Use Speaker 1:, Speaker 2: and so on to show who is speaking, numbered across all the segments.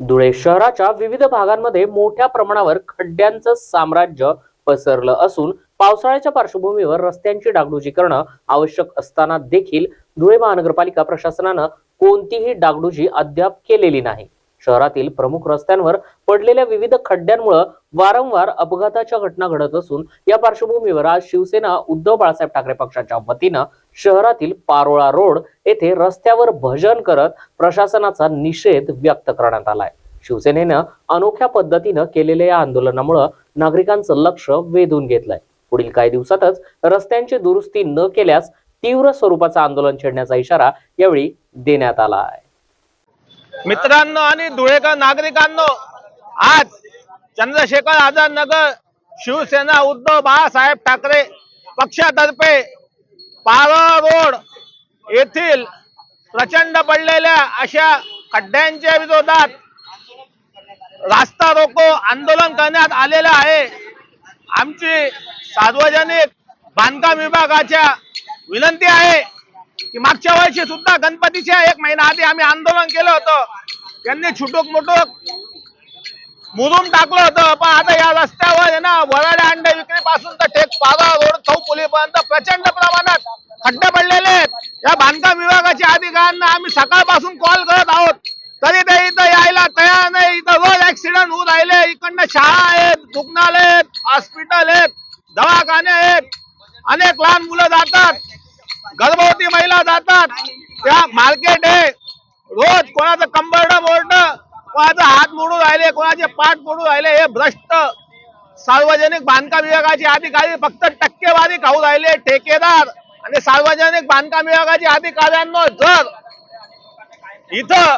Speaker 1: धुळे शहराच्या विविध भागांमध्ये मोठ्या प्रमाणावर खड्ड्यांचं साम्राज्य पसरलं असून पावसाळ्याच्या पार्श्वभूमीवर रस्त्यांची डागडुजी करणं आवश्यक असताना देखील धुळे महानगरपालिका प्रशासनानं कोणतीही डागडुजी अद्याप केलेली नाही. शहरातील प्रमुख रस्त्यांवर पडलेल्या विविध खड्ड्यांमुळे वारंवार अपघाताच्या घटना घडत असून या पार्श्वभूमीवर आज शिवसेना उद्धव बाळासाहेब ठाकरे पक्षाच्या वतीनं शहरातील पारोळा रोड येथे रस्त्यावर भजन करत प्रशासनाचा निषेध व्यक्त करण्यात आलाय. शिवसेनेनं अनोख्या पद्धतीनं केलेल्या या आंदोलनामुळे नागरिकांचं लक्ष वेधून घेतलंय. पुढील काही दिवसातच रस्त्यांची दुरुस्ती न केल्यास तीव्र स्वरूपाचं आंदोलन छेडण्याचा इशारा यावेळी देण्यात आला आहे.
Speaker 2: मित्रांनो आणि धुळेकर नागरिकांनो आज चंद्रशेखर आझाद नगर शिवसेना उद्धव बाळासाहेब ठाकरे पक्षातर्फे पाळा रोड येथील प्रचंड पडलेल्या अशा खड्ड्यांच्या विरोधात रास्ता रोको आंदोलन करण्यात आलेलं आहे. आमची सार्वजनिक बांधकाम विभागाच्या विनंती आहे. की मागच्या वर्षी सुद्धा गणपतीच्या एक महिना आधी आम्ही आंदोलन केलं होतं. त्यांनी छुटूक मुटूक मुरुम टाकलं होतं. पण आता या रस्त्यावर आहे ना वराड्या अंडे विक्री पासून तर टेक पागा रोड चौपुलीपर्यंत प्रचंड प्रमाणात खड्डे पडलेले आहेत. या बांधकाम विभागाच्या अधिकाऱ्यांना आम्ही सकाळपासून कॉल करत आहोत. तरी ते इथं यायला तयार नाही. इथं रोज ऍक्सिडेंट होऊन राहिले. इकडनं शाळा आहेत रुग्णालय आहेत हॉस्पिटल आहेत दवाखाने आहेत. अनेक लहान मुलं जातात. गर्भवती महिला जातात. त्या मार्केट आहे रोज कोणाचं कंबरड बोर्ड कोणाचा हात मोडून राहिले कोणाचे पाठ मोडून राहिले हे भ्रष्ट सार्वजनिक बांधकाम विभागाचे अधिकारी फक्त टक्केवारी खाऊ राहिले ठेकेदार आणि सार्वजनिक बांधकाम विभागाचे अधिकाऱ्यांना जर इथं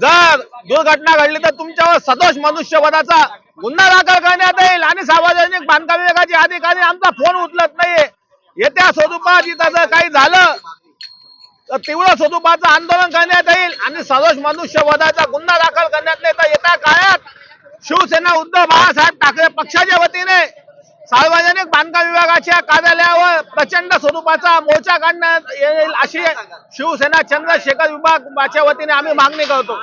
Speaker 2: जर दुर्घटना घडली तर तुमच्यावर सदोष मनुष्यवधाचा गुन्हा दाखल करण्यात येईल आणि सार्वजनिक बांधकाम विभागाचे अधिकारी आमचा फोन उचलत नाहीये. येत्या स्वरूपात त्याचं काही झालं तर तीव्र स्वरूपाचं आंदोलन करण्यात येईल आणि सदोष मनुष्यवधाचा गुन्हा दाखल करण्यात येईल येत्या काळात शिवसेना उद्धव बाळासाहेब ठाकरे पक्षाच्या वतीने सार्वजनिक बांधकाम विभागाच्या कार्यालयावर प्रचंड स्वरूपाचा मोर्चा काढण्यात येईल अशी शिवसेना चंद्रशेखर विभागाच्या वतीने आम्ही मागणी करतो.